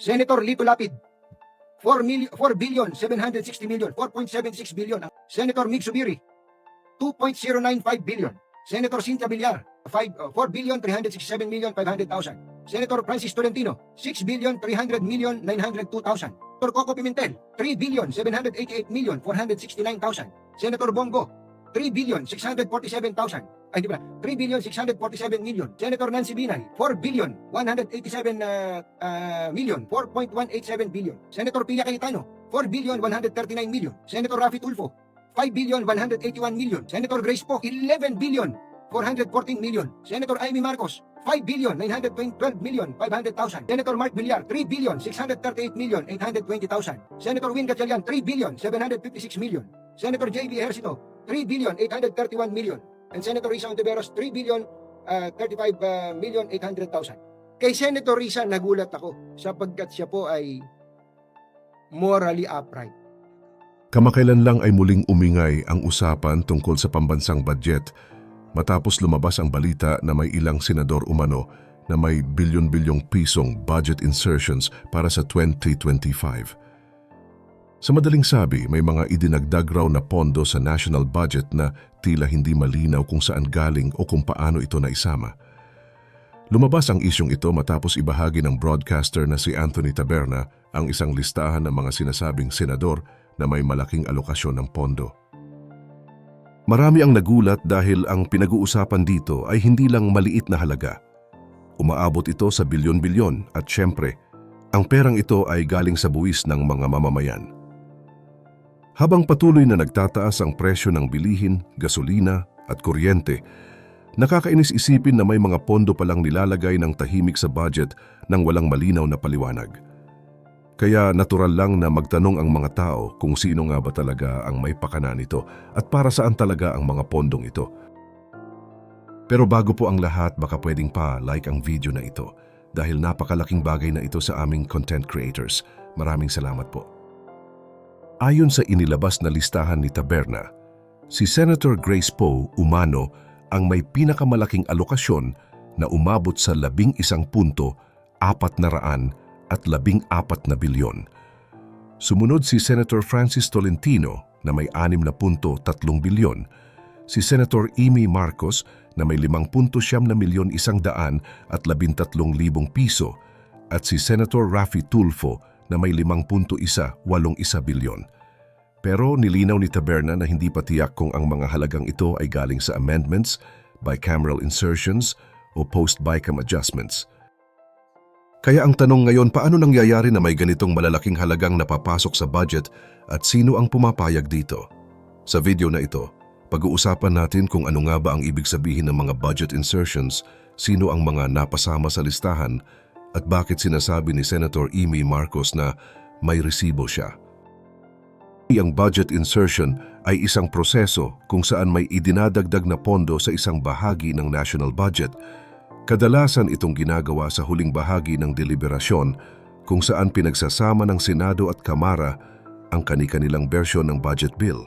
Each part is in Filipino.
Senator Lito Lapid, 4, million, 4 billion 760 million, 4.76 billion. Senator Mig Subiri, 2.095 billion. Senator Cynthia Villar, 5, uh, 4 billion 367 million 500,000. Senator Francis Tolentino, 6 billion 300 million 902,000. Senator Coco Pimentel, 3 billion 788 million 469,000. Senator Bongo, 3 billion 647,000. Ay, di ba? 3 billion 647 million. Senator Nancy Binay, 4 billion 187 uh, uh, million, 4.187 billion. Senator Pia Cayetano, 4 billion 139 million. Senator Rafi Tulfo, 5 billion 181 million. Senator Grace Poe, 11 billion 414 million. Senator Amy Marcos, 5 billion 912 million 500,000. Senator Mark Villar, 3 billion 638 million 820,000. Senator Win Gatchalian, 3 billion 756 million. Senator J.B. Ejercito, 3 billion 831 million. And Senator Risa Ontiveros, 3 billion uh, 35 uh, million 800,000. Kay Senator Risa, nagulat ako sapagkat siya po ay morally upright. Kamakailan lang ay muling umingay ang usapan tungkol sa pambansang budget matapos lumabas ang balita na may ilang senador umano na may bilyon-bilyong pisong budget insertions para sa 2025. Sa madaling sabi, may mga idinagdag raw na pondo sa national budget na tila hindi malinaw kung saan galing o kung paano ito naisama. Lumabas ang isyong ito matapos ibahagi ng broadcaster na si Anthony Taberna ang isang listahan ng mga sinasabing senador na may malaking alokasyon ng pondo. Marami ang nagulat dahil ang pinag-uusapan dito ay hindi lang maliit na halaga. Umaabot ito sa bilyon-bilyon at syempre, ang perang ito ay galing sa buwis ng mga mamamayan. Habang patuloy na nagtataas ang presyo ng bilihin, gasolina at kuryente, nakakainis isipin na may mga pondo palang nilalagay ng tahimik sa budget nang walang malinaw na paliwanag. Kaya natural lang na magtanong ang mga tao kung sino nga ba talaga ang may pakana nito at para saan talaga ang mga pondong ito. Pero bago po ang lahat, baka pwedeng pa like ang video na ito dahil napakalaking bagay na ito sa aming content creators. Maraming salamat po. Ayon sa inilabas na listahan ni Taberna, si Senator Grace Poe umano ang may pinakamalaking alokasyon na umabot sa labing isang punto, apat na raan at labing apat na bilyon. Sumunod si Senator Francis Tolentino na may anim na punto tatlong bilyon, si Senator Amy Marcos na may limang punto siyam na milyon isang daan at labintatlong libong piso, at si Senator Rafi Tulfo na may limang punto isa walong isa bilyon. Pero nilinaw ni Taberna na hindi pa tiyak kung ang mga halagang ito ay galing sa amendments, bicameral insertions o post-bicam adjustments. Kaya ang tanong ngayon, paano nangyayari na may ganitong malalaking halagang napapasok sa budget at sino ang pumapayag dito? Sa video na ito, pag-uusapan natin kung ano nga ba ang ibig sabihin ng mga budget insertions, sino ang mga napasama sa listahan, at bakit sinasabi ni Senator Amy Marcos na may resibo siya. Ang budget insertion ay isang proseso kung saan may idinadagdag na pondo sa isang bahagi ng national budget. Kadalasan itong ginagawa sa huling bahagi ng deliberasyon kung saan pinagsasama ng Senado at Kamara ang kani-kanilang bersyon ng budget bill.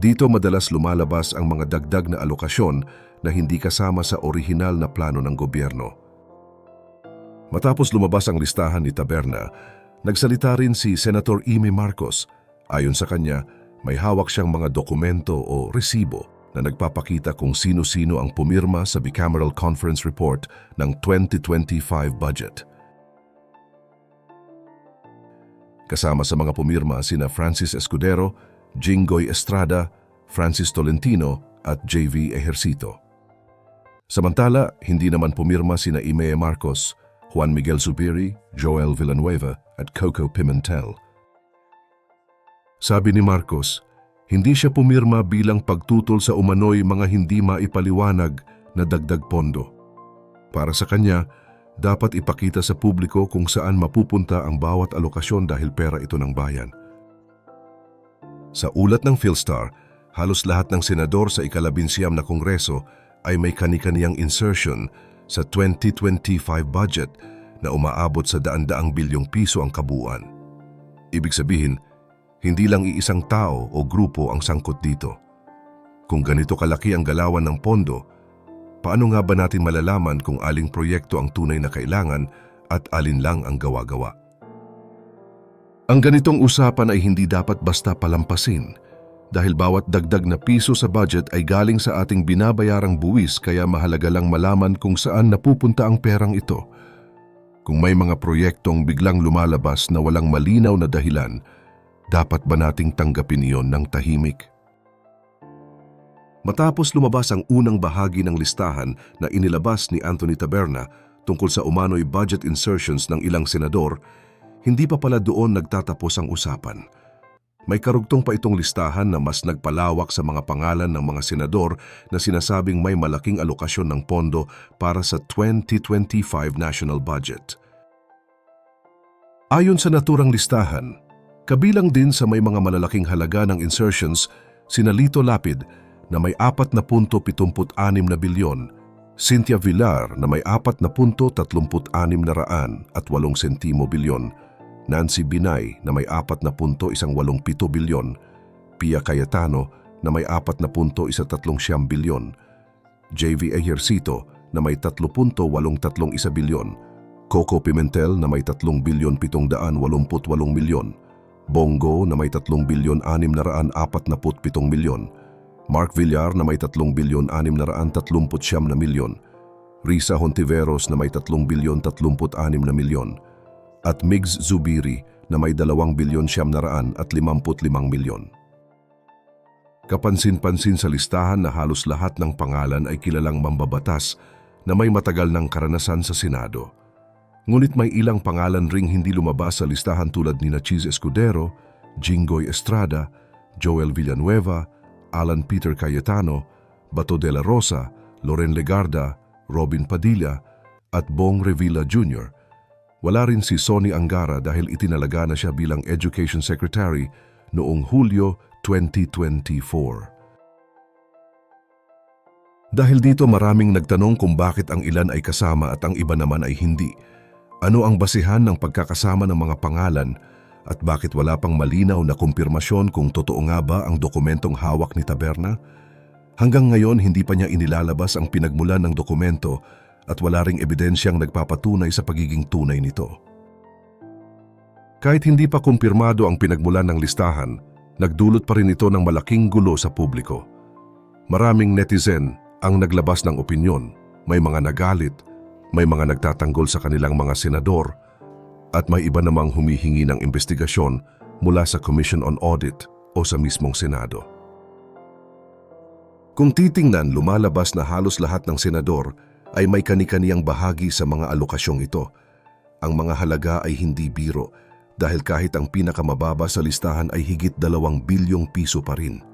Dito madalas lumalabas ang mga dagdag na alokasyon na hindi kasama sa orihinal na plano ng gobyerno. Matapos lumabas ang listahan ni Taberna, nagsalita rin si Senator Amy Marcos. Ayon sa kanya, may hawak siyang mga dokumento o resibo na nagpapakita kung sino-sino ang pumirma sa Bicameral Conference Report ng 2025 budget. Kasama sa mga pumirma sina Francis Escudero, Jinggoy Estrada, Francis Tolentino at JV Ejercito. Samantala, hindi naman pumirma sina Imea Marcos, Juan Miguel Zubiri, Joel Villanueva at Coco Pimentel. Sabi ni Marcos, hindi siya pumirma bilang pagtutol sa umano'y mga hindi maipaliwanag na dagdag pondo. Para sa kanya, dapat ipakita sa publiko kung saan mapupunta ang bawat alokasyon dahil pera ito ng bayan. Sa ulat ng Philstar, halos lahat ng senador sa ikalabinsiyam na kongreso ay may kani-kaniyang insertion sa 2025 budget na umaabot sa daan-daang bilyong piso ang kabuuan. Ibig sabihin, hindi lang iisang tao o grupo ang sangkot dito. Kung ganito kalaki ang galawan ng pondo, paano nga ba natin malalaman kung aling proyekto ang tunay na kailangan at alin lang ang gawa-gawa. Ang ganitong usapan ay hindi dapat basta palampasin dahil bawat dagdag na piso sa budget ay galing sa ating binabayarang buwis kaya mahalaga lang malaman kung saan napupunta ang perang ito. Kung may mga proyektong biglang lumalabas na walang malinaw na dahilan, dapat ba nating tanggapin iyon ng tahimik? Matapos lumabas ang unang bahagi ng listahan na inilabas ni Anthony Taberna tungkol sa umano'y budget insertions ng ilang senador, hindi pa pala doon nagtatapos ang usapan. May karugtong pa itong listahan na mas nagpalawak sa mga pangalan ng mga senador na sinasabing may malaking alokasyon ng pondo para sa 2025 national budget. Ayon sa naturang listahan, kabilang din sa may mga malalaking halaga ng insertions sina Lito Lapid na may 4.76 na bilyon, Cynthia Villar na may 4.36 na raan at 8 sentimo bilyon, Nancy Binay na may 4.187 bilyon, Pia Cayetano na may 4.137 bilyon, JV Ejercito na may 3.831 bilyon, Coco Pimentel na may 3 bilyon 788 milyon, Bongo na may 3 bilyon 647 milyon, Mark Villar na may 3 bilyon 639 na milyon, Risa Hontiveros na may 3 bilyon 36 na milyon, at Migs Zubiri na may 2 bilyon 755 milyon. Kapansin-pansin sa listahan na halos lahat ng pangalan ay kilalang mambabatas na may matagal ng karanasan sa Senado. Ngunit may ilang pangalan ring hindi lumabas sa listahan tulad ni Nachis Escudero, Jinggoy Estrada, Joel Villanueva, Alan Peter Cayetano, Bato de la Rosa, Loren Legarda, Robin Padilla, at Bong Revilla Jr. Wala rin si Sonny Angara dahil itinalaga na siya bilang Education Secretary noong Hulyo 2024. Dahil dito maraming nagtanong kung bakit ang ilan ay kasama at ang iba naman ay hindi. Ano ang basihan ng pagkakasama ng mga pangalan at bakit wala pang malinaw na kumpirmasyon kung totoo nga ba ang dokumentong hawak ni Taberna? Hanggang ngayon hindi pa niya inilalabas ang pinagmulan ng dokumento at wala ring ebidensyang nagpapatunay sa pagiging tunay nito. Kahit hindi pa kumpirmado ang pinagmulan ng listahan, nagdulot pa rin ito ng malaking gulo sa publiko. Maraming netizen ang naglabas ng opinyon, may mga nagalit, may mga nagtatanggol sa kanilang mga senador, at may iba namang humihingi ng investigasyon mula sa Commission on Audit o sa mismong Senado. Kung titingnan, lumalabas na halos lahat ng senador ay may kani-kaniyang bahagi sa mga alokasyong ito. Ang mga halaga ay hindi biro dahil kahit ang pinakamababa sa listahan ay higit dalawang bilyong piso pa rin.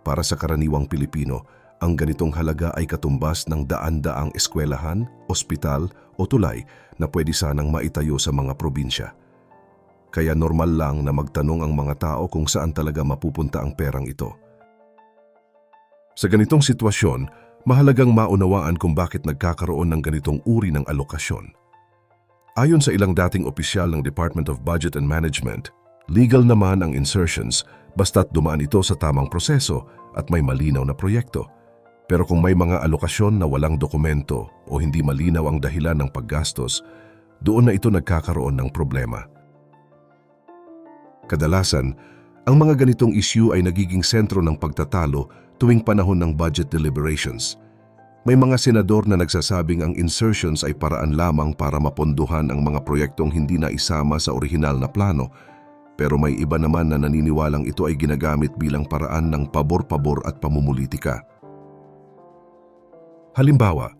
Para sa karaniwang Pilipino, ang ganitong halaga ay katumbas ng daan-daang eskwelahan, ospital o tulay na pwede sanang maitayo sa mga probinsya. Kaya normal lang na magtanong ang mga tao kung saan talaga mapupunta ang perang ito. Sa ganitong sitwasyon, mahalagang maunawaan kung bakit nagkakaroon ng ganitong uri ng alokasyon. Ayon sa ilang dating opisyal ng Department of Budget and Management, legal naman ang insertions basta't dumaan ito sa tamang proseso at may malinaw na proyekto. Pero kung may mga alokasyon na walang dokumento o hindi malinaw ang dahilan ng paggastos, doon na ito nagkakaroon ng problema. Kadalasan, ang mga ganitong issue ay nagiging sentro ng pagtatalo tuwing panahon ng budget deliberations. May mga senador na nagsasabing ang insertions ay paraan lamang para maponduhan ang mga proyektong hindi na isama sa orihinal na plano, pero may iba naman na naniniwalang ito ay ginagamit bilang paraan ng pabor-pabor at pamumulitika. Halimbawa,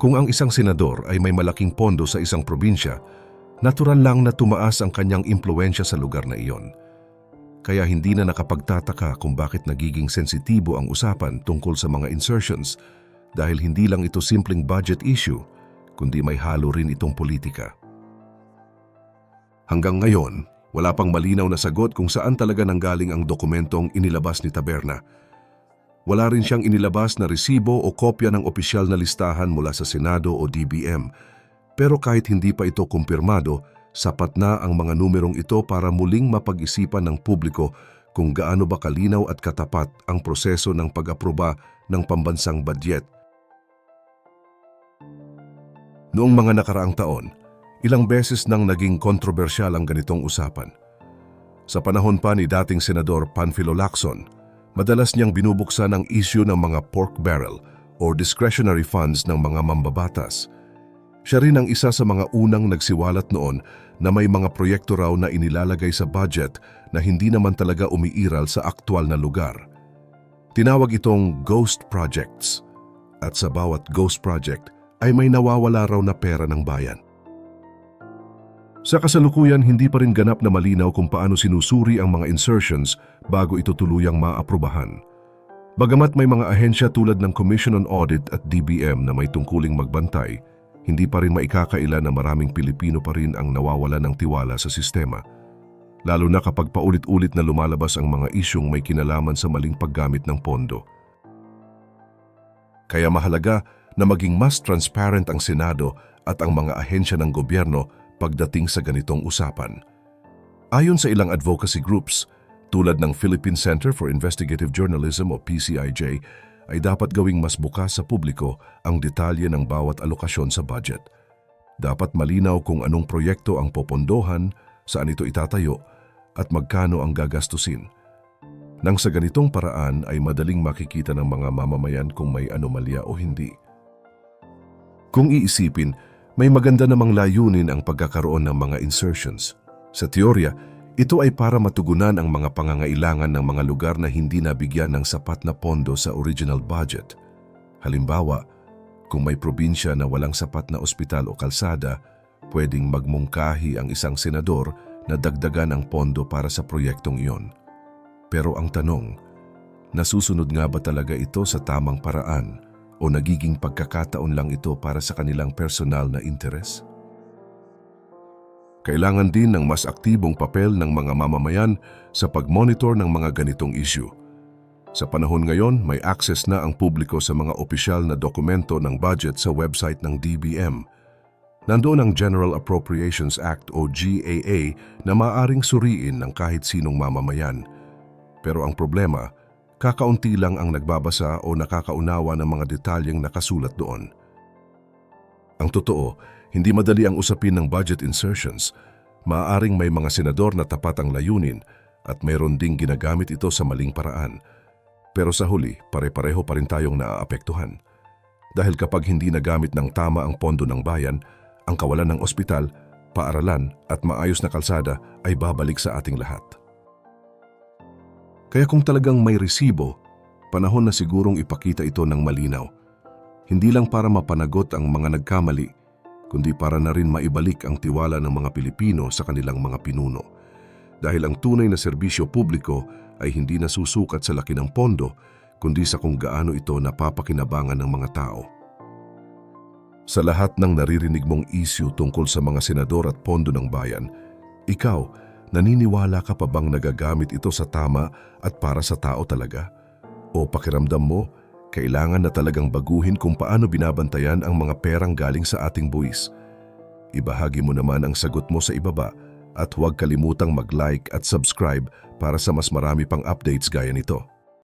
kung ang isang senador ay may malaking pondo sa isang probinsya, natural lang na tumaas ang kanyang impluensya sa lugar na iyon. Kaya hindi na nakapagtataka kung bakit nagiging sensitibo ang usapan tungkol sa mga insertions dahil hindi lang ito simpleng budget issue, kundi may halo rin itong politika. Hanggang ngayon, wala pang malinaw na sagot kung saan talaga nanggaling ang dokumentong inilabas ni Taberna. Wala rin siyang inilabas na resibo o kopya ng opisyal na listahan mula sa Senado o DBM. Pero kahit hindi pa ito kumpirmado, sapat na ang mga numerong ito para muling mapag-isipan ng publiko kung gaano ba kalinaw at katapat ang proseso ng pag-aproba ng pambansang budget. Noong mga nakaraang taon, ilang beses nang naging kontrobersyal ang ganitong usapan. Sa panahon pa ni dating Senador Panfilo Lacson, madalas niyang binubuksan ang issue ng mga pork barrel or discretionary funds ng mga mambabatas. Siya rin ang isa sa mga unang nagsiwalat noon na may mga proyekto raw na inilalagay sa budget na hindi naman talaga umiiral sa aktwal na lugar. Tinawag itong ghost projects. At sa bawat ghost project ay may nawawala raw na pera ng bayan. Sa kasalukuyan, hindi pa rin ganap na malinaw kung paano sinusuri ang mga insertions bago ito tuluyang maaprubahan. Bagamat may mga ahensya tulad ng Commission on Audit at DBM na may tungkuling magbantay, hindi pa rin maikakaila na maraming Pilipino pa rin ang nawawala ng tiwala sa sistema. Lalo na kapag paulit-ulit na lumalabas ang mga isyong may kinalaman sa maling paggamit ng pondo. Kaya mahalaga na maging mas transparent ang Senado at ang mga ahensya ng gobyerno pagdating sa ganitong usapan. Ayon sa ilang advocacy groups, tulad ng Philippine Center for Investigative Journalism o PCIJ, ay dapat gawing mas bukas sa publiko ang detalye ng bawat alokasyon sa budget. Dapat malinaw kung anong proyekto ang popondohan, saan ito itatayo, at magkano ang gagastusin. Nang sa ganitong paraan ay madaling makikita ng mga mamamayan kung may anomalya o hindi. Kung iisipin, may maganda namang layunin ang pagkakaroon ng mga insertions. Sa teorya, ito ay para matugunan ang mga pangangailangan ng mga lugar na hindi nabigyan ng sapat na pondo sa original budget. Halimbawa, kung may probinsya na walang sapat na ospital o kalsada, pwedeng magmungkahi ang isang senador na dagdagan ang pondo para sa proyektong iyon. Pero ang tanong, nasusunod nga ba talaga ito sa tamang paraan o nagiging pagkakataon lang ito para sa kanilang personal na interes? Kailangan din ng mas aktibong papel ng mga mamamayan sa pag-monitor ng mga ganitong issue. Sa panahon ngayon, may access na ang publiko sa mga opisyal na dokumento ng budget sa website ng DBM. Nandoon ang General Appropriations Act o GAA na maaring suriin ng kahit sinong mamamayan. Pero ang problema, kakaunti lang ang nagbabasa o nakakaunawa ng mga detalyeng nakasulat doon. Ang totoo, hindi madali ang usapin ng budget insertions. Maaaring may mga senador na tapat ang layunin at mayroon ding ginagamit ito sa maling paraan. Pero sa huli, pare-pareho pa rin tayong naaapektuhan. Dahil kapag hindi nagamit ng tama ang pondo ng bayan, ang kawalan ng ospital, paaralan at maayos na kalsada ay babalik sa ating lahat. Kaya kung talagang may resibo, panahon na sigurong ipakita ito ng malinaw. Hindi lang para mapanagot ang mga nagkamali, kundi para na rin maibalik ang tiwala ng mga Pilipino sa kanilang mga pinuno. Dahil ang tunay na serbisyo publiko ay hindi nasusukat sa laki ng pondo, kundi sa kung gaano ito napapakinabangan ng mga tao. Sa lahat ng naririnig mong issue tungkol sa mga senador at pondo ng bayan, ikaw, naniniwala ka pa bang nagagamit ito sa tama at para sa tao talaga? O pakiramdam mo, kailangan na talagang baguhin kung paano binabantayan ang mga perang galing sa ating buwis. Ibahagi mo naman ang sagot mo sa ibaba at huwag kalimutang mag-like at subscribe para sa mas marami pang updates gaya nito.